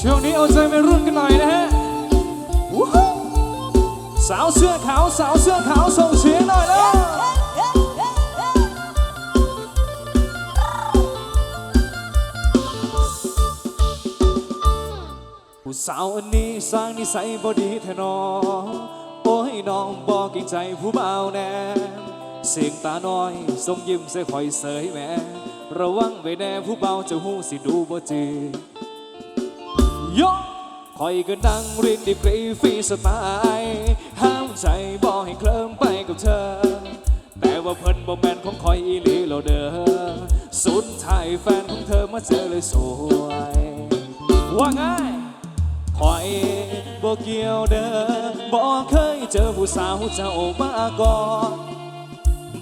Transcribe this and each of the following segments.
ช่วงนี้เอาใจวัยรุ่นกันหน่อยนะฮะสาวเสื้อขาวสาวเสื้อขาวส่งเสียงหน่อยแล้วผู้สาวอันนี้สร้างนิสัยบอดีแท้นอโอ้ยน้องบอกกิ่งใจผู้เบาวแน่เสียงตาน้อยทรงยิ้มใส่คอยเสยแม่ระวังไว้แน่ผู้เบาจะหูสิดูบ่จือ ยกคอยก็นั่งรียนดีกรีฟรีสไตล์ห้ามใจบอกให้เคลิ้มไปกับเธอ แต่ว่าเพิ่นบ่แมนของคอยอีหลีโลเด้อสุดท้ายแฟนของเธอมาเจอเลยสวย ว่าไงคอยบ่เกี่ยวเด้อบ่เคยเจอผู้สาวเจ้ามาก่อน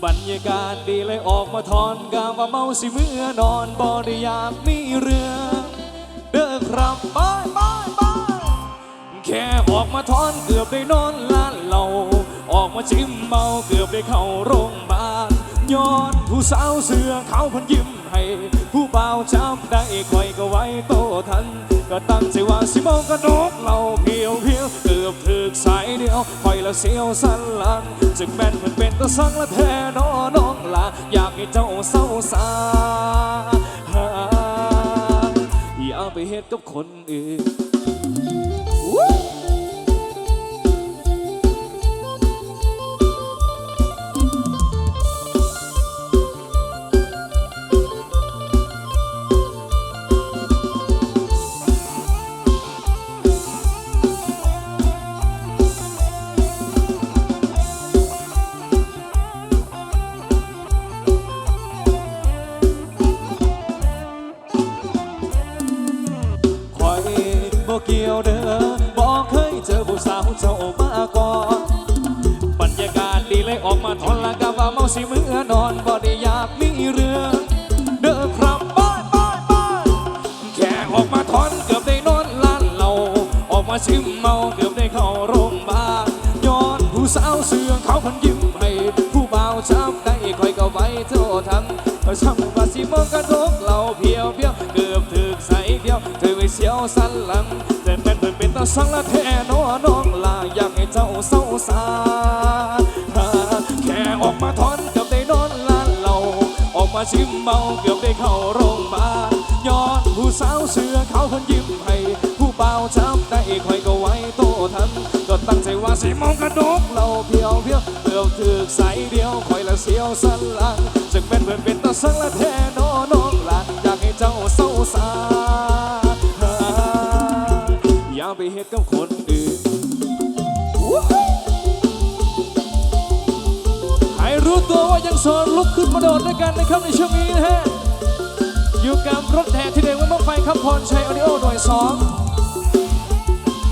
บรรยากาศดีเลยออกมาทอนกาว่าเมาสิเมื่อนอนบ่ได้อยากมีเรื่อง เด้อครับบายบายบายแค่ออกมาทอนเกือบได้นอนล้านเหล่าออกมาชิมเมาเกือบได้เข้าโรงพยาบาลย้อนผู้สาวเสือเขาพันยิ้มให้ ผู้บ่าวจำได้คอยก็ไว้โตทัน ก็ตั้งใจว่าสิเมากระดกเราเพียวเพียวเกือบถึกสายเดียวคอยละเสียวสันหลังจึงแม่นมันเป็นตะสังละแท้นอน้องละอยากให้เจ้าเศร้าสา ไปเฮ็ดกับคนอื่น เสียวสันหลังแต่แม่นเพิ่นเป็นตาสังละแท้น้อน้องลาอยากให้เจ้าเศร้าสาแค่ออกมาทอนเกือบได้นอนลานเหล่าออกมาชิมเมาเกือบได้เข้าโรงพยาบาลย้อนผู้สาวเสือเขาเพิ่นยิ้มให้ผู้เบาวช้ำได้คอยก็ไว้โตทันก็ตั้งใจว่าสิมองกระดกเราเพียวเพียวเกือบถึกใสเดียวคอยละเสียวสันหลังจึงแม่นเพิ่นเป็นตาสังละแท้น้อน้องลาอยากให้เจ้าเศร้าสา เฮ็ดกับคนอื่นให้รู้ตัวว่ายังโสดลุกขึ้นมาโดดด้วยกันนะครับในช่วงนี้นะฮะ อยู่กับรถแห่ที่เด็กวันบ้างไฟครับพรชัยออดิโอหน่วยสอง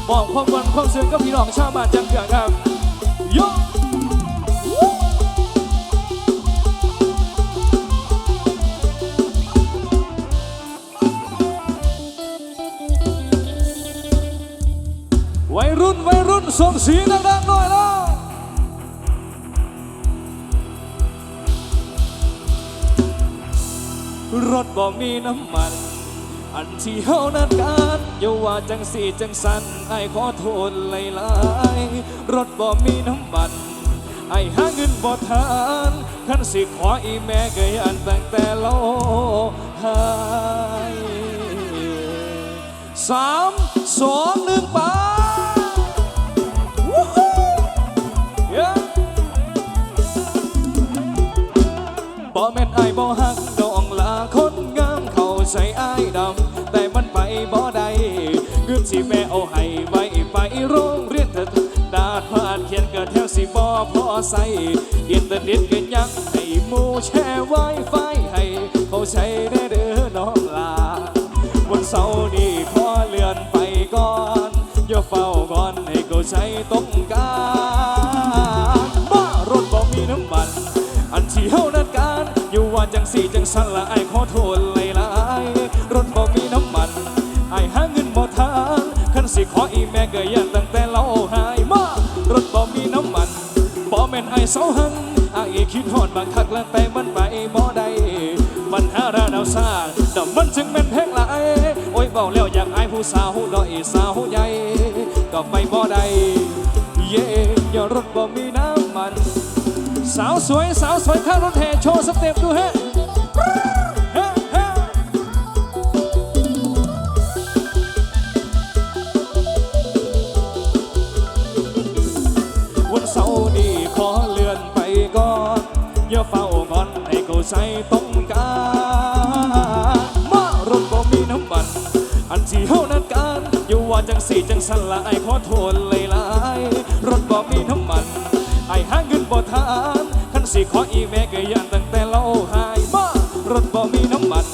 บอกความวันความเสื่อมกับพี่น้องชาวบ้านจังเกือครับยก ส่งเสียงดังๆหน่อยแล้วรถบ่มีน้ำมัน อันที่เฮานัดกันอย่าว่าจังสีจังสันไอ้ขอโทษหลายๆรถบ่มีน้ำมัน ไอ้ายหาเงินบ่ทานคันสิขออีแม่ก็ยันตั้งแต่โลหายสามสองหนึ่งไป บ่แม่นอายบ่ฮักดองลาคนงามเข้าใส่อายดำแต่มันไปบ่ได้เงินที่แม่เอาให้ไว้ไปโรงเรียนเถิดดาดพาดเขียนก็แถวสิบ่พอใส่อินเทอร์เน็ตก็ยังให้หมู่แชร์ไวไฟให้เขาใช้ได้ีจังสั่นละไอ้ขอโทษหลไยๆรถบ่มีน้ำมันไอหาเงินบ่ทานขันสิขออีแม่ก็ยันตั้งแต่เราหายมารถบ่มีน้ำมันบ่แม่นไอเสาหันไอ้คิดฮอดบางคักแล้วแต่มันไปบ่ได้มันหาราดาวซาดอกมันจึงแม่นแพงหลายโอ้ยเบาแล้วอยากไอผู้สาวน้อยสาวใหญ่ก็ไปบ่ได้เย่อย่ารถบ่มีน้ำมัน สาวสวยสาวสวยข้ารถแห่โชว์สเต็ปดูฮะ ใจต้องการมารถบ่มีน้ำมัน อันที่เฮานั้นการอยู่ว่าจังสี่จังสลายขอโทษเลายๆรถบ่มีน้ำมัน ไอ้หาเงินบ่ทานคันสี่ขออีแม่ก็ยานตั้งแต่เราหายมารถบ่มีน้ำมัน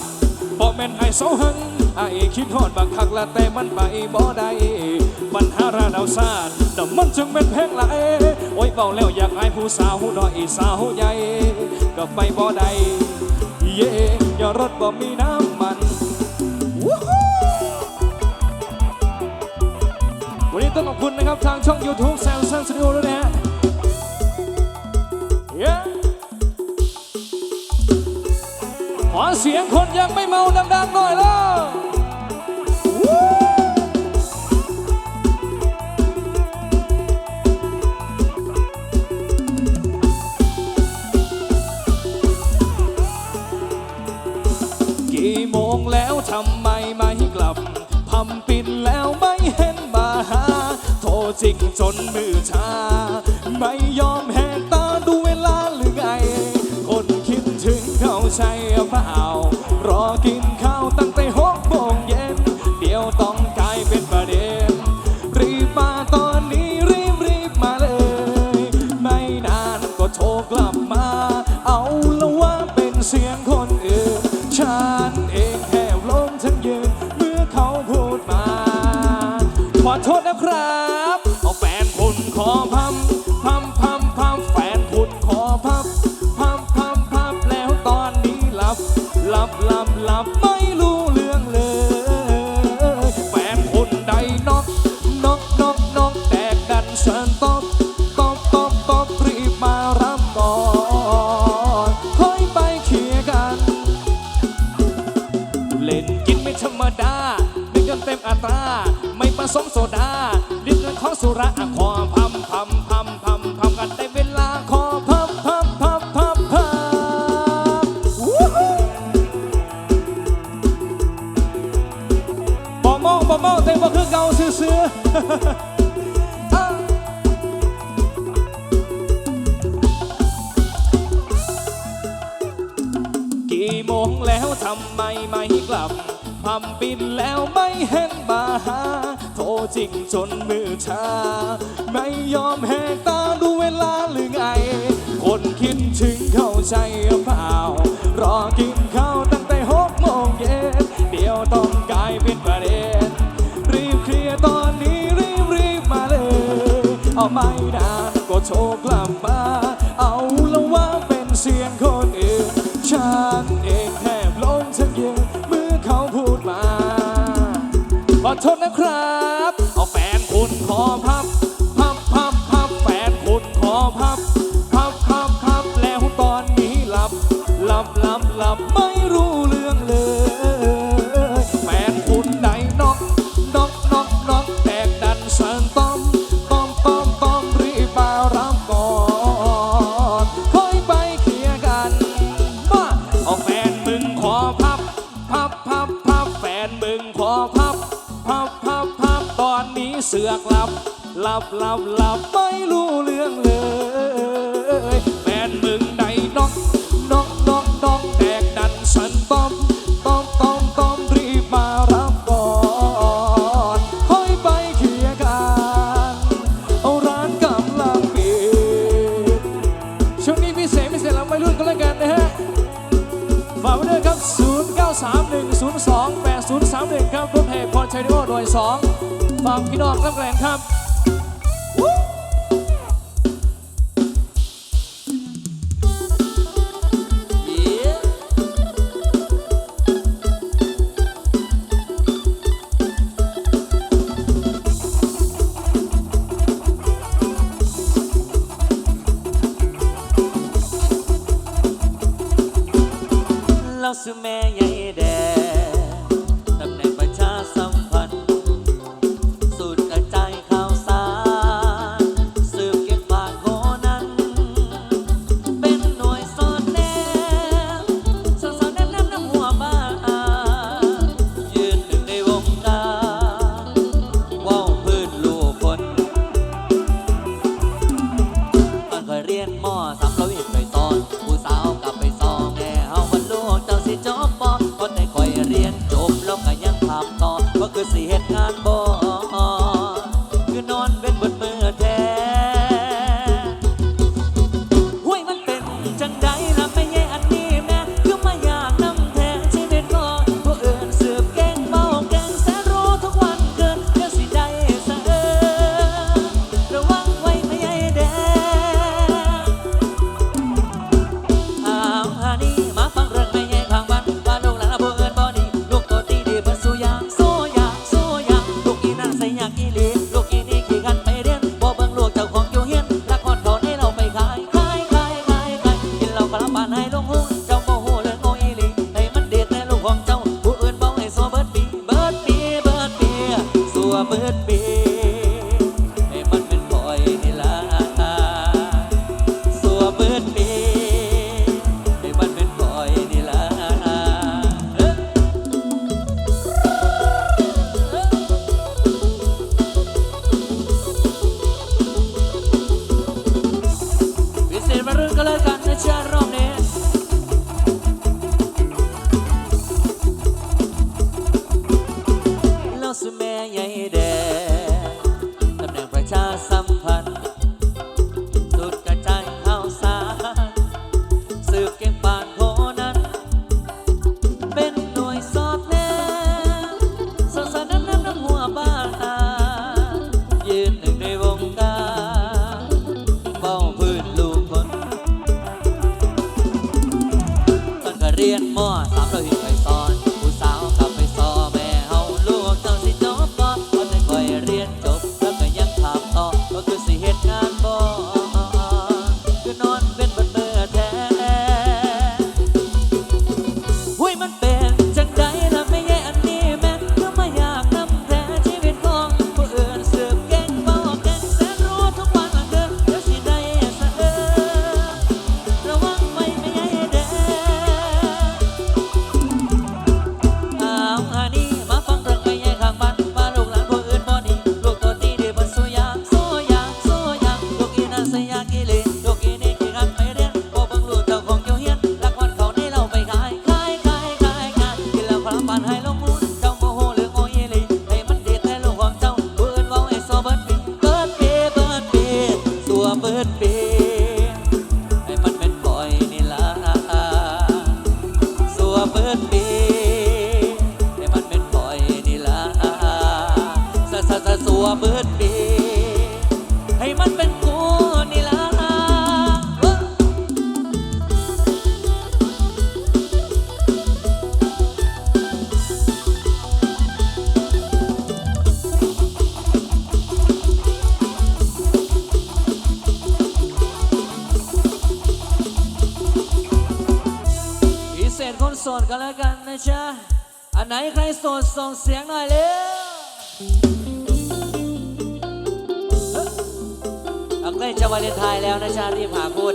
บ่แม่นไอ้เสาหังไอ้คิดฮอดบักคักละแต่มันไปบ่ได้ปัญหาระดาวซาดแต่มันจึงเป็นเพลงไหลโอ้ยเบาแล้วอยากไอ้ผู้สาวดอยสาวใหญ่ ก็ไปบ่ได้เย่ยารถบ่มีน้ำมันวันนี้ต้องขอบคุณนะครับทางช่อง YouTube แซมซันสตูดิโอด้วยนะฮะขอเสียงคนยังไม่เมาดังๆหน่อยแล้ว ทำไมไม่กลับทำปิดแล้วไม่เห็นมาหา โทรจิกจนมือชา ไม่ยอมเห็น ษ กินไม่ธรรมดาดื่มกันเต็มอัตรา ไม่ประสงค์สซ เอาไม่นาก็โทรกลับมา เอาแล้วว่าเป็นเสียงคนอื่น ฉันเองแทบล้มทั้งยืนเมื่อเขาพูดมา ขอโทษนะครับ เอาแฟนคุณขอ love, love. แล้วสุแม่ใหญ่แดง วเบิดดีให้มันเป็นกูนี่ละพิเศษคนโสดกันแล้วกันนะจ๊ะ อันไหนใครโสดส่งเสียงหน่อยเลย นะจ๊ะรีบหาคู่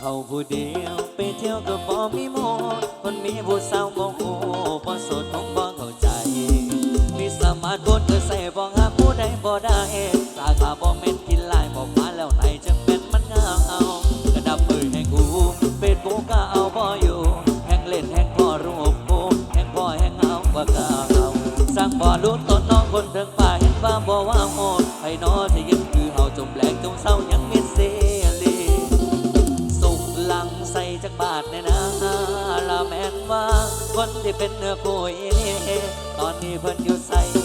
เขาผู้เดียวไปเที่ยวก็บ่มีโมคนมีผู้สาวก็โหพอสดของบ่เข้าใจ มีสมารถกนก็ใส่บ่หาผู้ใดบ่ได้ บ่ว่าหอดไผนอจะยังคือเฮาจมแหลงจมเศร้ายังเม็ดเซเลสุขลังใส่จักบาทแน่นาละแม่นว่าคนที่เป็นเนื้อโกยตอนนี้เพิ่นอยู่ใส่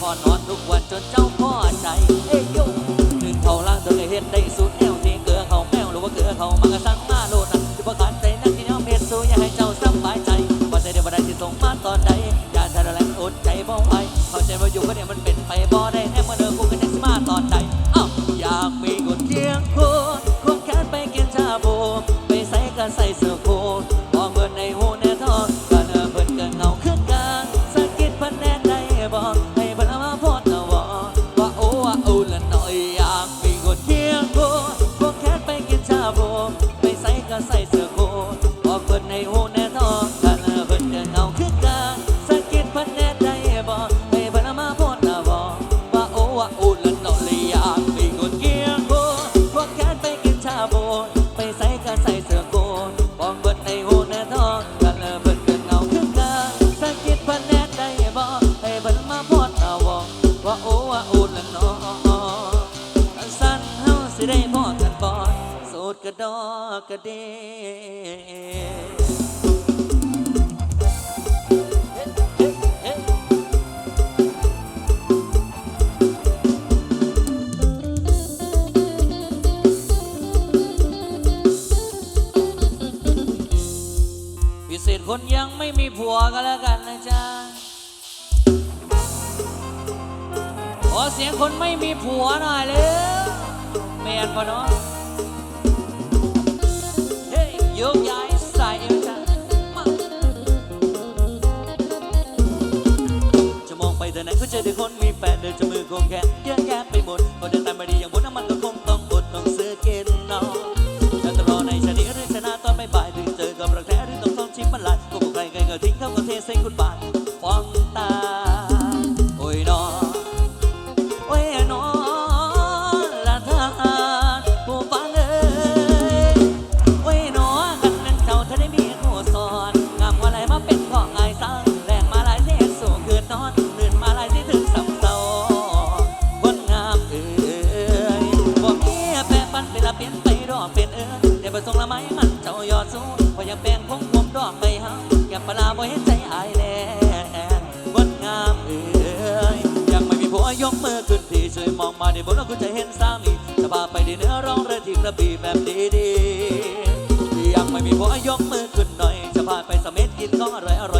พ่อนอนทุกวันจนเจ้าพ่อใจ เอ้ยโยหนึ่งเท่าล่างเธอเคยเห็นได้สุด ยกมือขึ้นทีช่วยมองมาในบนแล้วคุณจะเห็นสามีจะพาไปในเนื้อร้องเรือที่กระบี่แบบดีๆยังไม่มีผัวยกมือขึ้นหน่อย จะพาไปสมิธกินขออร่อยอร่อย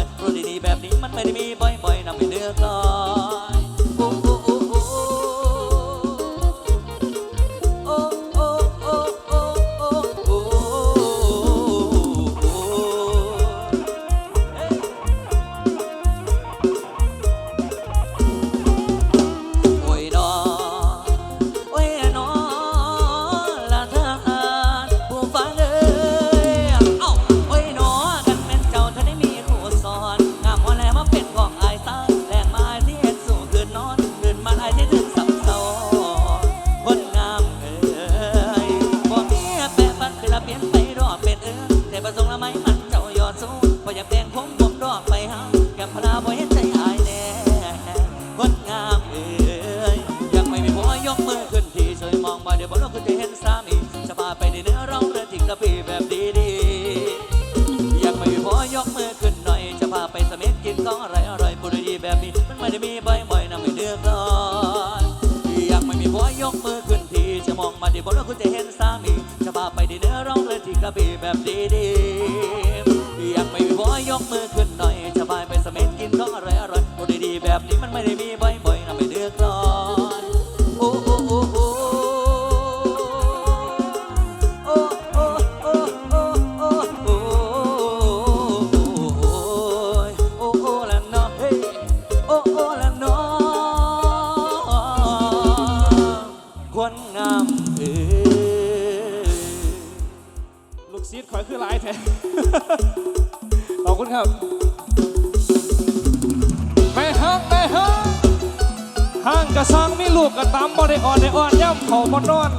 เขาบนนอน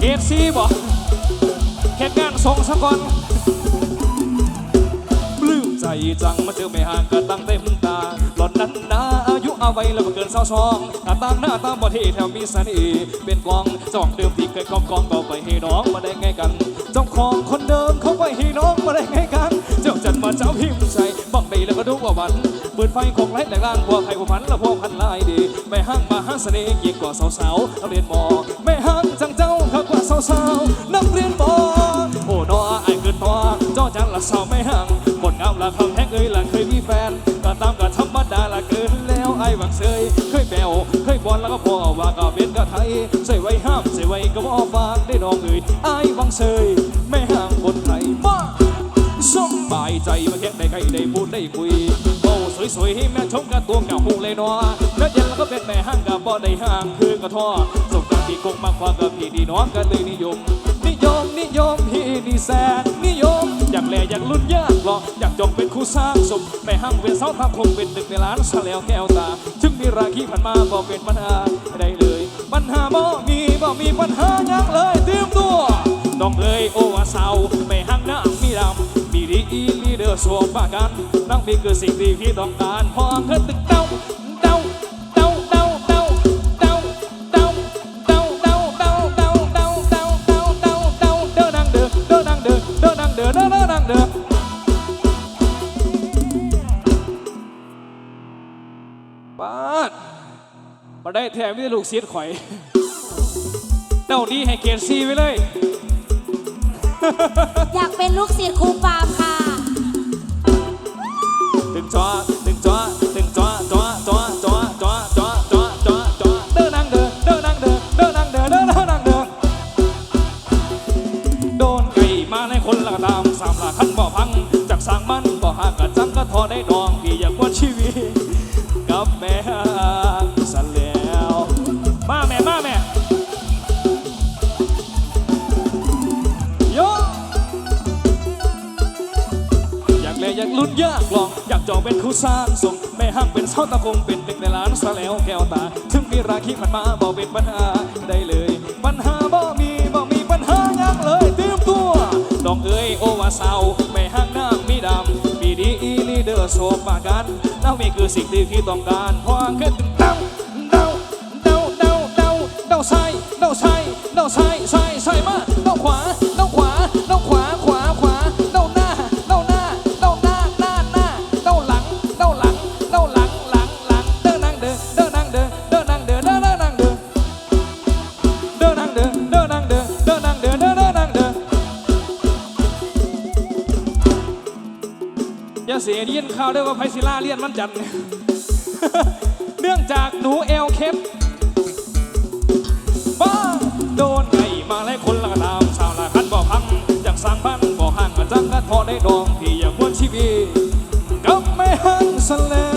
เอฟซีบอกแค่งานส่งสักก่อนปลื้มใจจังมาเจอไม่ห่างกันตั้งเต็มตาหล่อนนั้นนาอายุเอาไว้แล้วมาเกินเศร้าชองตาตางหน้าตามบอที่แถวมีสัน่ห์เป็นกองจ้องเดิมที่เคยกองกองต่อไปให้น้องมาได้ไงกันจ้องคองคน วันเปิดไฟของไร้แต่ล่างพวกใครพวกมันและพวกพันลายดีแม่ห้างมาหาเสน่ห์ยิ่งกว่าสาวๆนักเรียนมอแม่ห้างจังเจ้าข้ากว่าสาวๆนักเรียนมอโอ้นอไอ้เกิดตัวจ้อจันละสาวไม่ห่างหมดงามละคำแห้งเอ้ยละเคยมีแฟนก็ตามก็ธรรมดาละเกินแล้วไอ้หวังเสยเคยแปวเคยบอลแล้วก็พอว่าก็เป็นก็ไทยใส่ไว้ห้ามใส่ไว้ก็บ่ฝากได้น้องเอ้ยไอ้หวังเสยแม่ห่างคนไทยมาสบายใจมาแค่ได้ใครได้พูดได้คุย สวยๆให้แม่ชมกันตัวเหงาหูเลยเนาะแล้วเย็นแล้วก็เป็นแม่ห้างกับบ่ได้ห้างคือกระท้อสงการที่คงมากกว่ากับพี่ดีน้องกันเลยนิยม นิยมนิยมพี่ดีแสนนิยม อยากแลอยากลุ้นยากหรออยากจงเป็นคู่สร้างสมแม่ห้างเป็นเสาทัพคงเป็นตึกในร้านซะแล้วแก้วตาถึงมีราคีผ่านมาบ่เป็นปัญหาได้เลย ปัญหาบ่มีบ่มีปัญหาหยังเลยเตรียมตัวน้องเอ๋ยโอว่าเศร้าไม่หักน้ำมีดำมีดี อีลีเดอสวมปากันนั่งมีคือสิ่งที่พี่ต้องการพอเธอตึกเต้าเต้าเต้าเต้าเต้าเต้าเต้าเต้าเต้าเต้าเต้าเต้าเต้าเต้าเต้าเต้าเด้อดังเด้อเด้อดังเด้อเด้อดังเด้อเด้อเด้อดังเด้อบ้านมาได้แถมไม่ได้ลูกเสียดข่อยเต้านี้ให้เกียรติซีไว้เลย อยากเป็นลูกศิษย์ครูปามค่ะ ดึงจ้อดึงจ้อดึงจ้อจ้อจ้อจ้อจ้อ เป็นคู่สร้างส่งแม่ห้างเป็นเสาตะคงเป็นเด็กในร้านซะแล้วแก้วตา ถึงมีราคีมันมาบอกเป็นปัญหาได้เลย ปัญหาบ่มีบ่มีปัญหายังเลยเตรียมตัวน้องเอ๋ยโอวาเศร้าแม่ห้างนางมีดำมีดีอีลีเดอร์โซปากันแล้วมีคือสิ่งที่พี่ต้องการพอขึ้นเต้าเต้าเต้าเต้าเต้าเต้าซ้ายเต้าซ้ายเต้าซ้ายซ้ายซ้ายมาเต้าขวาเต้าขวา ข่าวด้วยว่าไพศิลาเลียนมันจันเนื่องจากหนูเอลเคปบ้าโดนไกมาไล่คนละตามสาวละคันบ่พังอยากสร้างบ้านบ่ห่างมาจังก็ทอได้ดองพี่อยากวนชีวิตกับไม่ห่างสแล้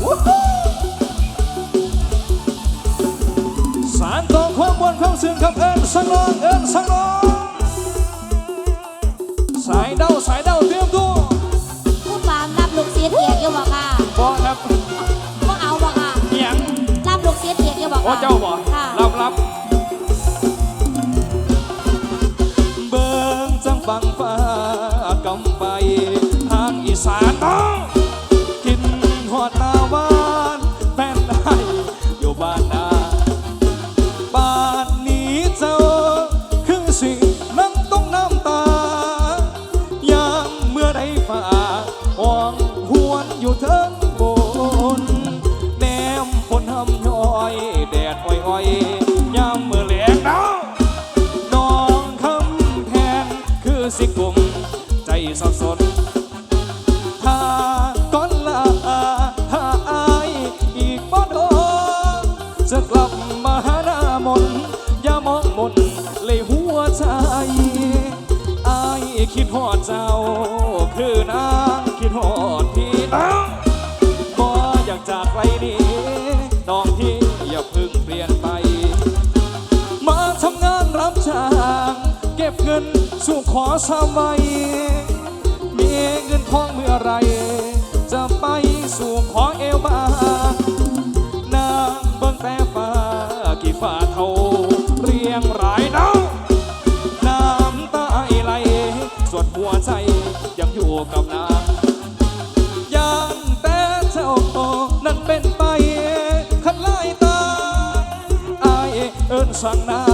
วสารต่อความบวนความซึ้งกับเอิญสังนองเอิญสังนองายคิดฮอดเจ้า คือนางคิดฮอดพี่น้องบ่อยากจากไกลนี้น้องพี่อย่าเพึ่งเปลี่ยนไป มาทำงานรับจ้างเก็บเงินสู่ขอสามใบมีเงินทองเมื่อไหรจะไปสู่ขอเอวบา กับนางยานแต่เจ้าโตนั้นเป็นไปขันไล่ตาอายเอิญสั่งนา